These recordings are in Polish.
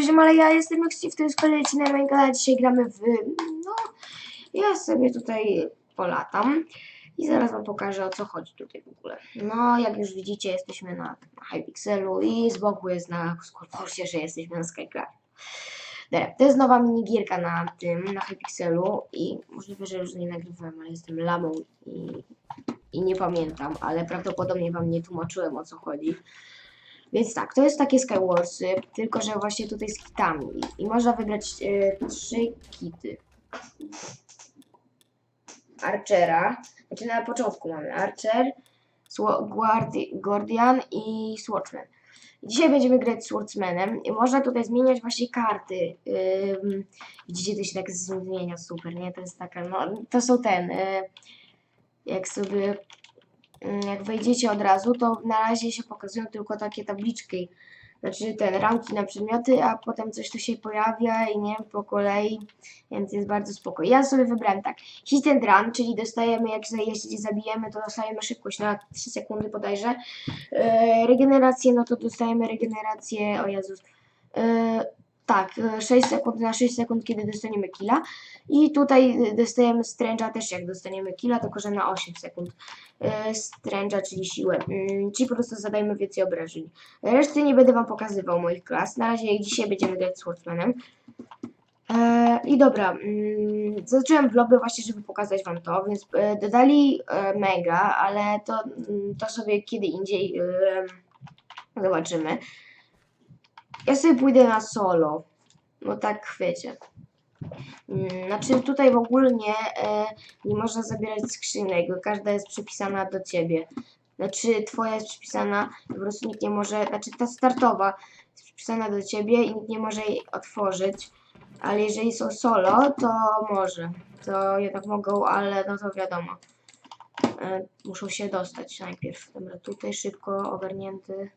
Serio, ale ja jestem w tym składecie na moim kanale. Dzisiaj gramy w... No, ja sobie tutaj polatam i zaraz wam pokażę o co chodzi tutaj w ogóle. No, jak już widzicie, jesteśmy na, Hypixelu i z boku jest na Squadforce, że jesteśmy na. Dobra, to jest nowa minigierka na tym, na Hypixelu i możliwe, że już nie nagrywałem, ale jestem lamą i, i nie pamiętam, ale prawdopodobnie wam nie tłumaczyłem o co chodzi. Więc tak, to jest takie Skywarsy, tylko że właśnie tutaj z kitami. I, można wybrać e, trzy kity. Archera, znaczy na początku mamy Archer, Guardi Guardian i Swordsman. Dzisiaj będziemy grać Swordsmanem i można tutaj zmieniać właśnie karty. Widzicie, to się tak zmienia super, nie? To jest taka, no, to są ten, y, jak sobie jak wejdziecie od razu, to na razie się pokazują tylko takie tabliczki, znaczy ten ranki na przedmioty, a potem coś tu się pojawia i nie po kolei, więc jest bardzo spoko. Ja sobie wybrałem tak, hit and run, czyli dostajemy, jak jeśli zabijemy, to dostajemy szybkość na 3 sekundy bodajże. E, regenerację, no to dostajemy regenerację, o Jezus, e, tak, e, 6 sekund na 6 sekund, kiedy dostaniemy killa. I tutaj e, dostajemy stręża też jak dostaniemy killa, tylko że na 8 sekund e, stręża, czyli siłę. Mm, Czyli po prostu zadajmy więcej obrażeń. Reszty nie będę wam pokazywał moich klas. Na razie dzisiaj będziemy grać Swordsmanem. E, I dobra, mm, zacząłem vlogy właśnie, żeby pokazać wam to, więc e, dodali e, mega, ale to, mm, to sobie kiedy indziej e, zobaczymy. Ja sobie pójdę na solo, no tak wiecie. Mm, Znaczy tutaj w ogóle nie, e, nie można zabierać skrzynek, bo każda jest przypisana do ciebie. Znaczy twoja jest przypisana, po prostu nikt nie może, znaczy ta startowa jest przypisana do ciebie i nikt nie może jej otworzyć. Ale jeżeli są solo, to może. To jednak mogą, ale no to wiadomo. E, muszą się dostać najpierw. Dobra, tutaj szybko ogarnięty.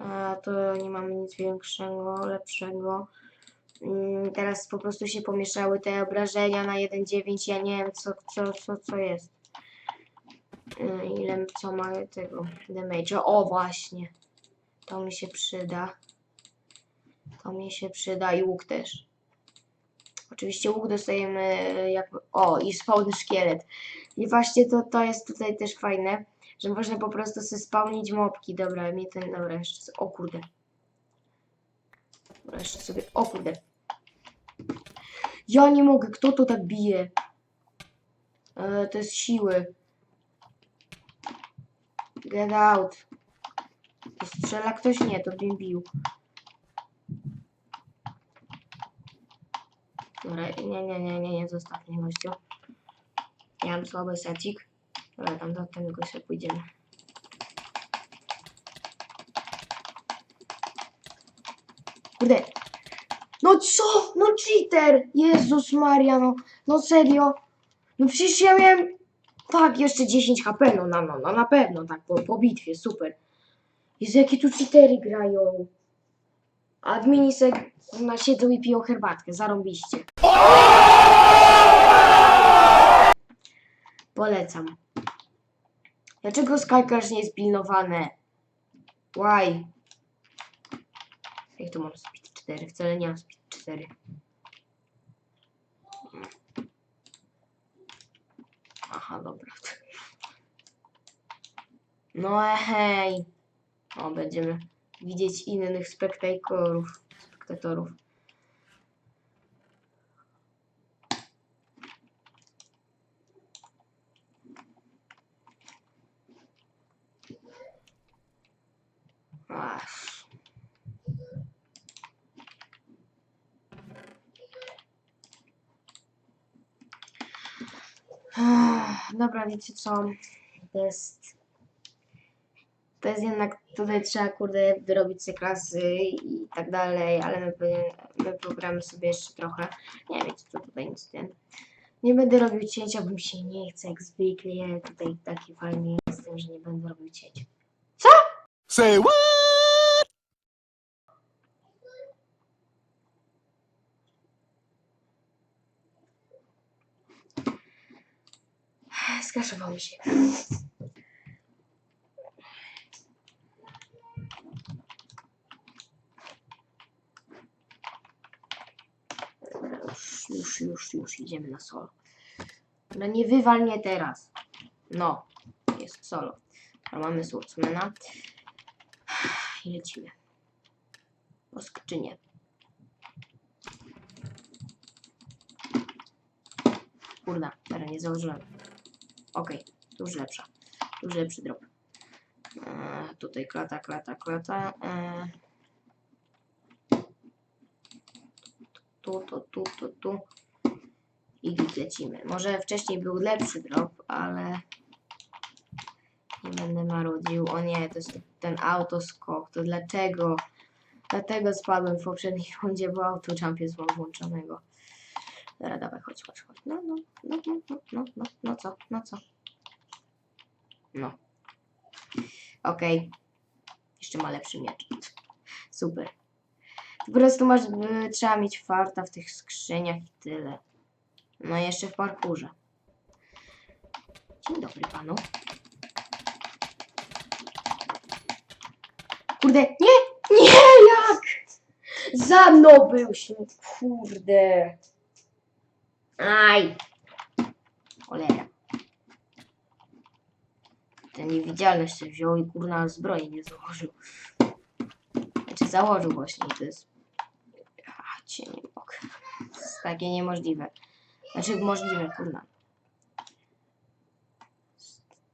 A to nie mamy nic większego, lepszego. Mm, Teraz po prostu się pomieszały te obrażenia na 1.9. Ja nie wiem co, co, co, co jest. Y, Ile co ma tego damage. O właśnie. To mi się przyda. To mi się przyda i łuk też. Oczywiście łuk dostajemy jak... O, i spawny szkielet. I właśnie to, to jest tutaj też fajne, że można po prostu sobie spawnić mopki. Dobra, mi ten... Dobra, jeszcze... s- O kurde. Dobra, jeszcze sobie... O kurde. Ja nie mogę, kto to tak bije? E, to jest siły. Get out. To strzela ktoś? Nie, to bym bił. Dobra, nie, nie, nie, nie, nie, zostaw mnie gościu. Ja mam słaby secik. Dobra, tam do tego gościa pójdziemy. Kurde. No co? No cheater! Jezus Maria, no, no serio. No przecież ja miałem... Tak, jeszcze 10 HP, no, no, no, no na pewno, tak, po, po bitwie, super. Jezu, jakie tu cheatery grają. Admini se na siedzą i piją herbatkę, zarąbiście. Polecam. Dlaczego Skycrash nie jest pilnowane? Why? Jak to mam speed 4? Wcale nie mam speed 4. Aha, dobra. No hej. O, będziemy widzieć innych spektatorów. spektatorów. Ach. Wiecie co? To jest. To jest jednak tutaj trzeba kurde wyrobić sobie klasy i tak dalej, ale my, my pogramy sobie jeszcze trochę. Nie wiecie co tutaj nic ten. Nie będę robił cięcia, bo mi się nie chce jak zwykle. Ja tutaj taki fajny jestem, że nie będę robił cięcia. Say what? skraszował mi się. Już, już, już, już idziemy na solo. No nie wywal mnie teraz. No, jest solo. Ale mamy Swordsmana. I lecimy. Po skrzynię. Kurna, teraz nie założyłem. Okej, już lepsza. Już lepszy drop. Eee, tutaj klata, klata, klata. Eee, tu, tu, tu, tu, tu. I lecimy. Może wcześniej był lepszy drop, ale nie będę marudził. O nie, to jest ten autoskok. To dlaczego? Dlatego spadłem w poprzedniej rundzie, bo autojump jest mam włączonego. Dobra, dawaj, chodź, chodź, chodź. No, no, no, no, no, no, no, no co, no co? No. Okej. Jeszcze ma lepszy miecz. Super. Po prostu masz, y, trzeba mieć farta w tych skrzyniach i tyle. No i jeszcze w parkurze. Dzień dobry panu. Kurde, nie! Nie, jak? Za mną był śmiech, kurde. Aj. Cholera. Ten niewidzialny się wziął i kurna zbroi nie założył. Znaczy założył właśnie to jest... A, cię nie mogę. To jest takie niemożliwe. Znaczy możliwe, kurna.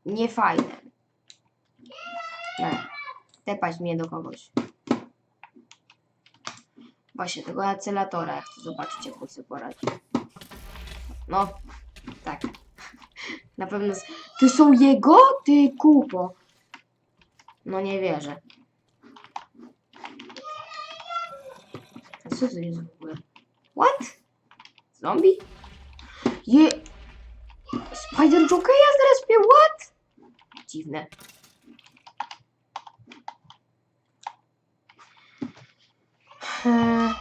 Niefajne. Nie. Tepać mnie do kogoś. Właśnie, tego acelatora chcę zobaczyć, jak on sobie poradzi. No, tak. Na pewno... Ty są jego? Ty kupo. No nie wierzę. A co to jest w ogóle? What? Zombie? Je... Spider Jokeja zaraz mnie, what? Dziwne. Eee.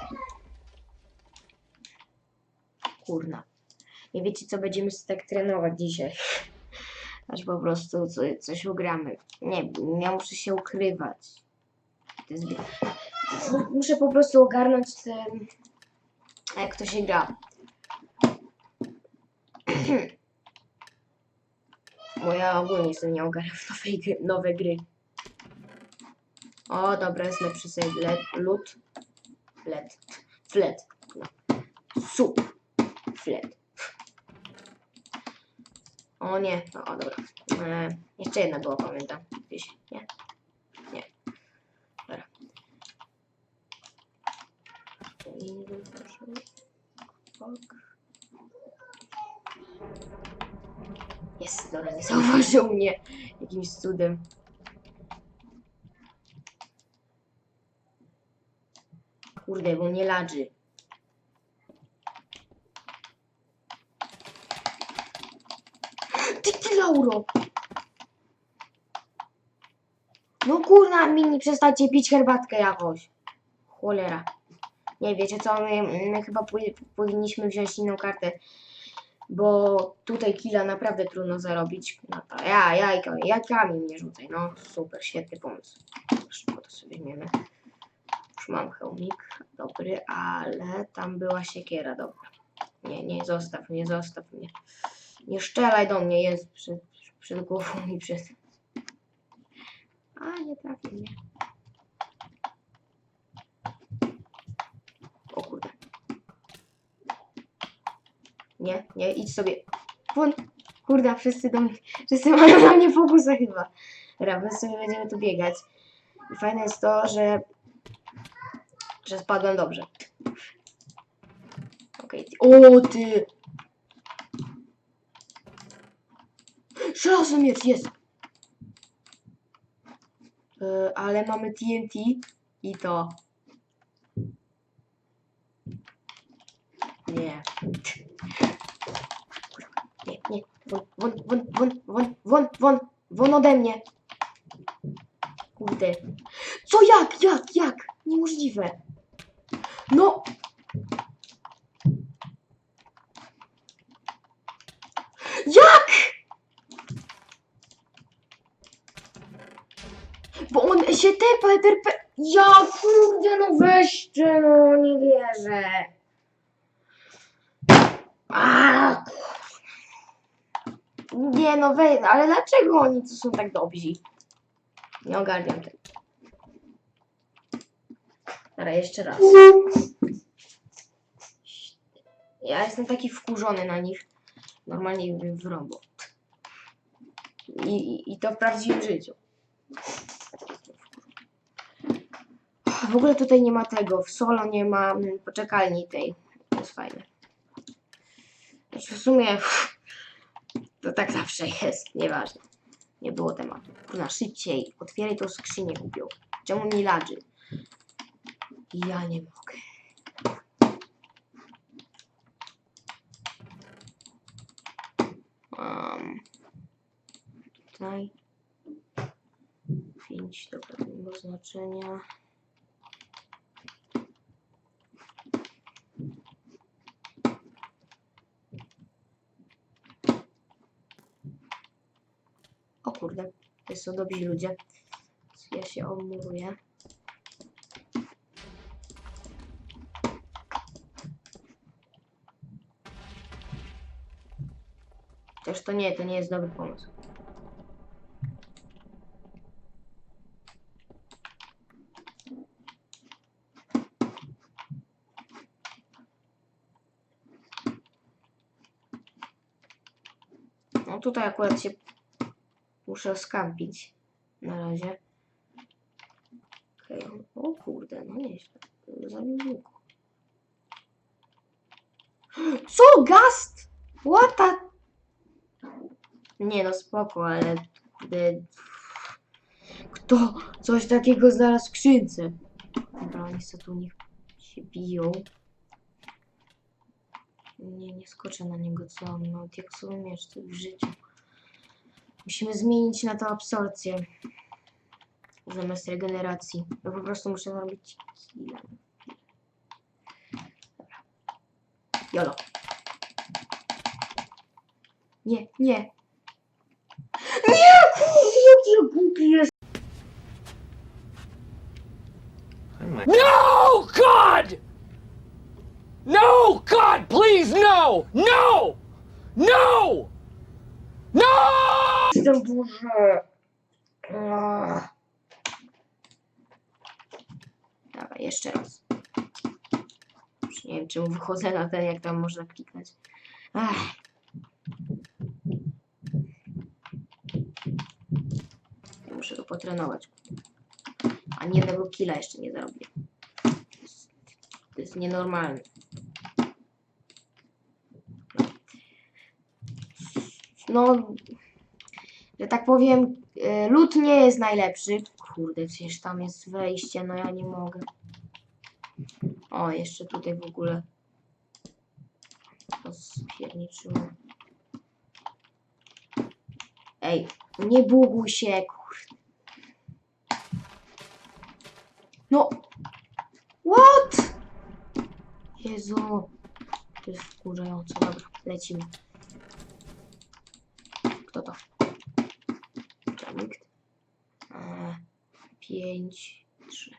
Kurna. Nie wiecie, co będziemy tak trenować dzisiaj. Aż po prostu co, coś ugramy. Nie, ja muszę się ukrywać. Jest... Muszę po prostu ogarnąć ten... Jak to się gra. Bo ja ogólnie sobie nie ogarniam w nowej gry, nowe gry. O, dobra, jest lepszy sobie led, lód. Led. Flet. No. Sup. O nie, no, o dobra. E, jeszcze jedna była, pamiętam. Gdzieś, nie? Nie. Dobra. Jest, dobra, nie zauważył mnie jakimś cudem. Kurde, bo nie ladży. Ty, ty, Lauro! No kurna, mini, przestańcie pić herbatkę jakoś. Cholera. Nie, wiecie co, my, my chyba powi- powinniśmy wziąć inną kartę, bo tutaj killa naprawdę trudno zarobić. No to ja, jajka, jajkami mnie rzucaj, no super, świetny pomysł. Szybko to sobie weźmiemy. Już mam hełmik, dobry, ale tam była siekiera, dobra. Nie, nie, zostaw mnie, zostaw mnie. Nie szczelaj do mnie, jest przed, przed głową i przed... A, nie trafi mnie. O kurde. Nie, nie, idź sobie. Won. Kurde, wszyscy do mnie, wszyscy mają na mnie fokusa chyba. Dobra, my sobie będziemy tu biegać. I fajne jest to, że że spadłem dobrze. Okej. O ty! Żelazny miecz, jest! E, ale mamy TNT i to. Nie. Nie, nie. Won, won, won, won, won, won, won ode mnie. Kurde. Co, jak, jak, jak? Niemożliwe. No! Jak? Bo on się tepa, terpe... Ja kurde, no weźcie, no nie wierzę. A! Nie no, wej, ale dlaczego oni tu są tak dobrzy? Nie ogarniam tego. Dobra, jeszcze raz. Ja jestem taki wkurzony na nich. Normalnie w robot. I, i, I to w prawdziwym życiu. W ogóle tutaj nie ma tego. W solo nie ma mm, poczekalni tej. To jest fajne. Znaczy w sumie to tak zawsze jest. Nieważne. Nie było tematu. Kurna, szybciej. Otwieraj tą skrzynię kupił. Czemu mi ladży? Ja nie mogę. Um, tutaj. 5 do pewnego znaczenia. Kurde, to są dobrzy ludzie. Ja się omuruję. Też to nie, to nie jest dobry pomysł. No tutaj akurat się muszę skampić na razie. Okej, o kurde, no nieźle. Zabił z łuku. Co? Gast? What the... Nie no, spoko, ale... Kto coś takiego znalazł w skrzynce? Dobra, oni sobie tu niech się biją. Nie, nie skoczę na niego, co on ma diaksowy miecz to w życiu. Musimy zmienić na to absorpcję. Zamiast regeneracji. Ja po prostu muszę zrobić. Dobra. Jolo. Nie, nie. Nie! Jaki głupi jest! No, God! No, God, please, no! No! No! No! Jestem. Ach. Dobra, jeszcze raz. Już nie wiem, czemu wychodzę na ten, jak tam można kliknąć. Ach. Muszę to potrenować. A jednego killa jeszcze nie zrobię. To jest nienormalne. No, że tak powiem, e, lód nie jest najlepszy. Kurde, przecież tam jest wejście, no ja nie mogę. O, jeszcze tutaj w ogóle. To spierniczyło. Ej, nie buguj się, kurde. No. What? Jezu. To jest wkurzające. Dobra, lecimy. Kto to? Nikt? Eee, pięć, trzy.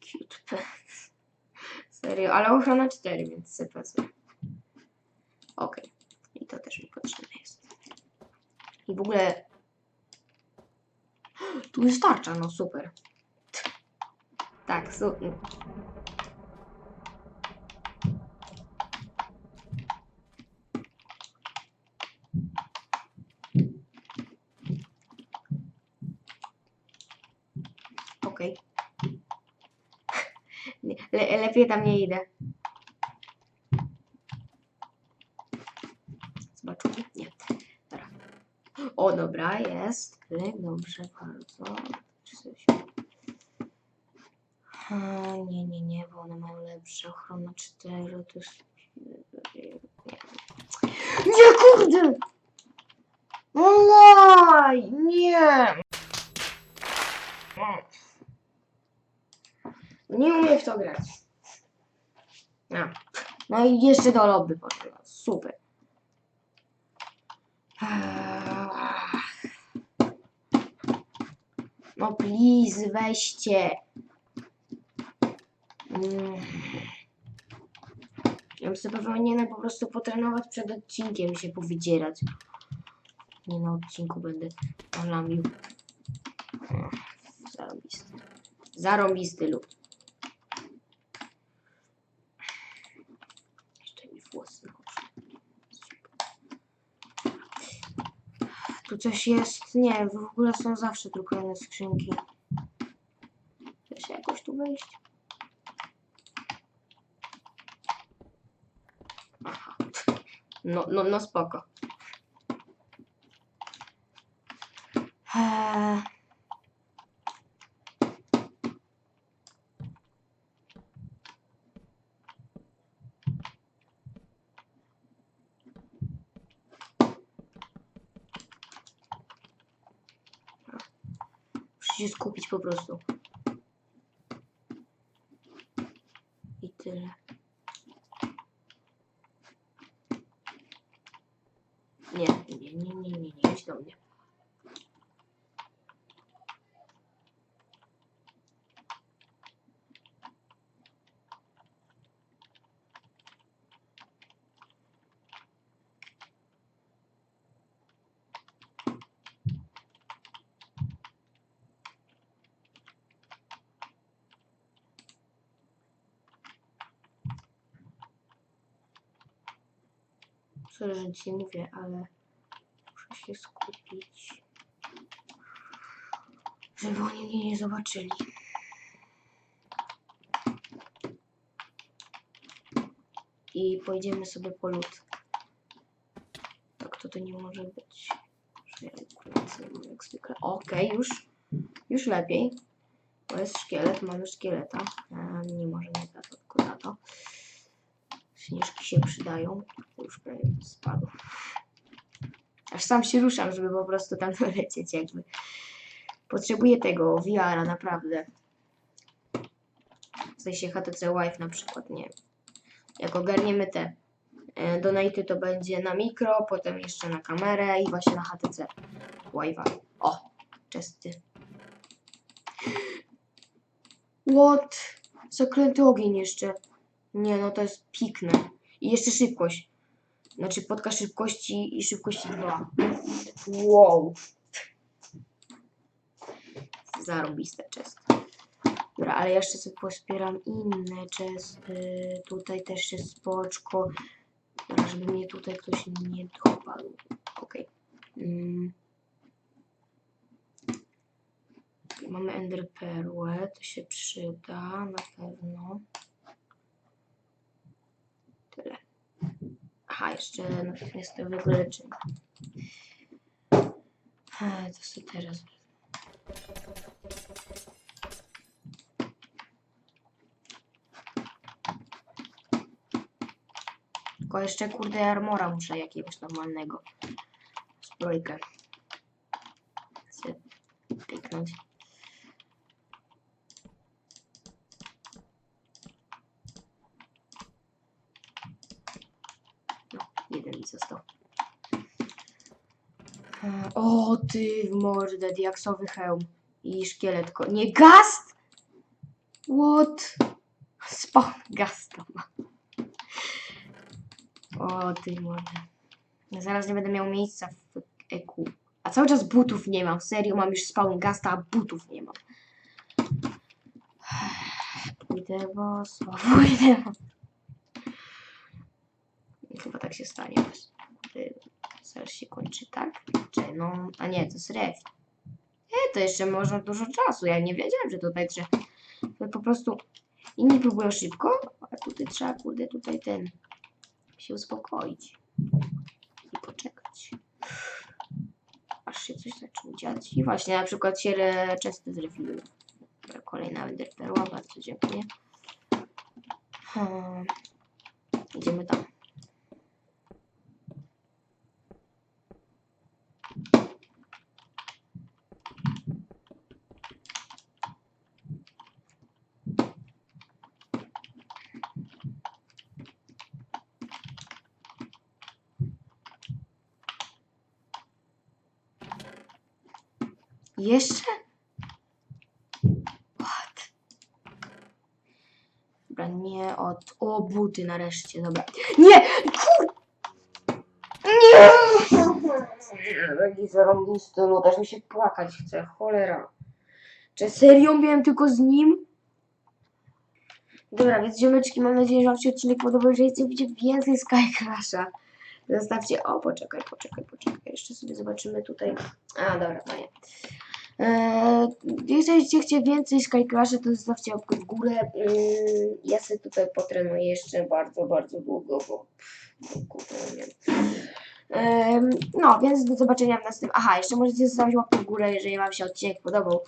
Cute pets. Serio, ale ochrona 4, więc sobie pasuje. Okej. I to też mi potrzebne jest. I w ogóle... Tu jest tarcza, no super. Tak, super. Okej. Nie, Le, lepiej tam nie idę. Zobaczymy. Nie. Dobra. O, dobra, jest. Dobrze, bardzo. A, nie, nie, nie, bo one mają lepsze. Ochrona 4 to jest... Nie. Nie, kurde! Olaj! Nie! Nie umiem w to grać. A. No i jeszcze do lobby poszedłem. Super. No please, weźcie. Mm. Ja bym sobie powinienem po prostu potrenować przed odcinkiem się powydzierać. Nie na odcinku będę lamił. O, Zarąbisty. Zarąbisty lud. Jeszcze mi włosy na oczy. Coś jest. Nie, w ogóle są zawsze inne skrzynki. Da się jakoś tu wejść? No, no, no spoko. Eee. Się skupić po prostu. I tyle. Nie, nie, nie, nie, nie, nie, idź do mnie. Sorry, że ci mówię, ale muszę się skupić. Żeby oni mnie nie zobaczyli. I pojedziemy sobie po lód. Tak to to nie może być. Nie jak zwykle. Okej, już. Już lepiej. To jest szkielet, mamy szkieleta. E, nie może nie za to, tylko za to. Śnieżki się przydają. Już prawie spadł. Aż sam się ruszam, żeby po prostu tam dolecieć jakby. Potrzebuję tego VR-a, naprawdę. W sensie HTC Vive na przykład, nie. Jak ogarniemy te e, donaty, to będzie na mikro, potem jeszcze na kamerę i właśnie na HTC Vive'a. O, czesty. What? Zaklęty ogień jeszcze. Nie, no to jest pikne. I jeszcze szybkość. Znaczy podka szybkości i szybkości 2. Wow. Zarobiste czesty. Dobra, ale jeszcze sobie pospieram inne czesty. Tutaj też jest spoczko. Dobra, żeby mnie tutaj ktoś nie dopadł. Okej. Mm. Mamy Ender Perłę, to się przyda na pewno. Tyle. Aha, jeszcze natychmiastowe leczenie. Ech, To sobie teraz. Tylko jeszcze kurde armora muszę jakiegoś normalnego. Zbrojkę. Chcę piknąć. No, jeden mi został. E, O, ty w mordę, diaksowy hełm i szkielet. ko- Nie, gast! What? Spawn gasta ma. O, ty mordę. Ja zaraz nie będę miał miejsca w EQ. A cały czas butów nie mam. Serio, mam już spawn gasta, a butów nie mam. Pójdę boso, pójdę Chyba tak się stanie. Y, Zaraz się kończy, tak? Czy no, a nie, to jest ref. E, to jeszcze można dużo czasu. Ja nie wiedziałem, że tutaj trzeba. Po prostu inni próbują szybko, a tutaj trzeba, kurde, tutaj ten się uspokoić i poczekać. Aż się coś zacznie dziać. I właśnie na przykład się często. Dobra, Kolejna Ender Perła, bardzo dziękuję. Hmm. Idziemy tam. Jeszcze? What? Dobra, nie od... O buty nareszcie, dobra. Nie! Kur... Nie! Jaki zarąbisty lód, aż mi się płakać chce, cholera. Czy serio miałem tylko z nim? Dobra, więc ziomeczki, mam nadzieję, że wam się odcinek podobał, jeżeli chcecie więcej Sky Crasha. Zostawcie, o poczekaj, poczekaj, poczekaj, jeszcze sobie zobaczymy tutaj. A, dobra, fajnie. Eee, jeżeli chcecie więcej Sky Crasha, to zostawcie łapkę w górę. Mm, ja sobie tutaj potrenuję jeszcze bardzo, bardzo długo, bo bo kurde. Em, no, więc do zobaczenia w następnym. Aha, jeszcze możecie zostawić łapkę w górę, jeżeli Wam się odcinek podobał.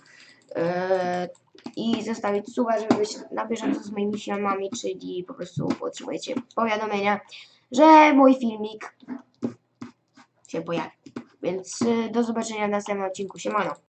Eee, I zostawić suba, żeby być na bieżąco z moimi filmami, czyli po prostu otrzymujecie powiadomienia, że mój filmik się pojawi. Więc y, do zobaczenia w następnym odcinku. Siemano.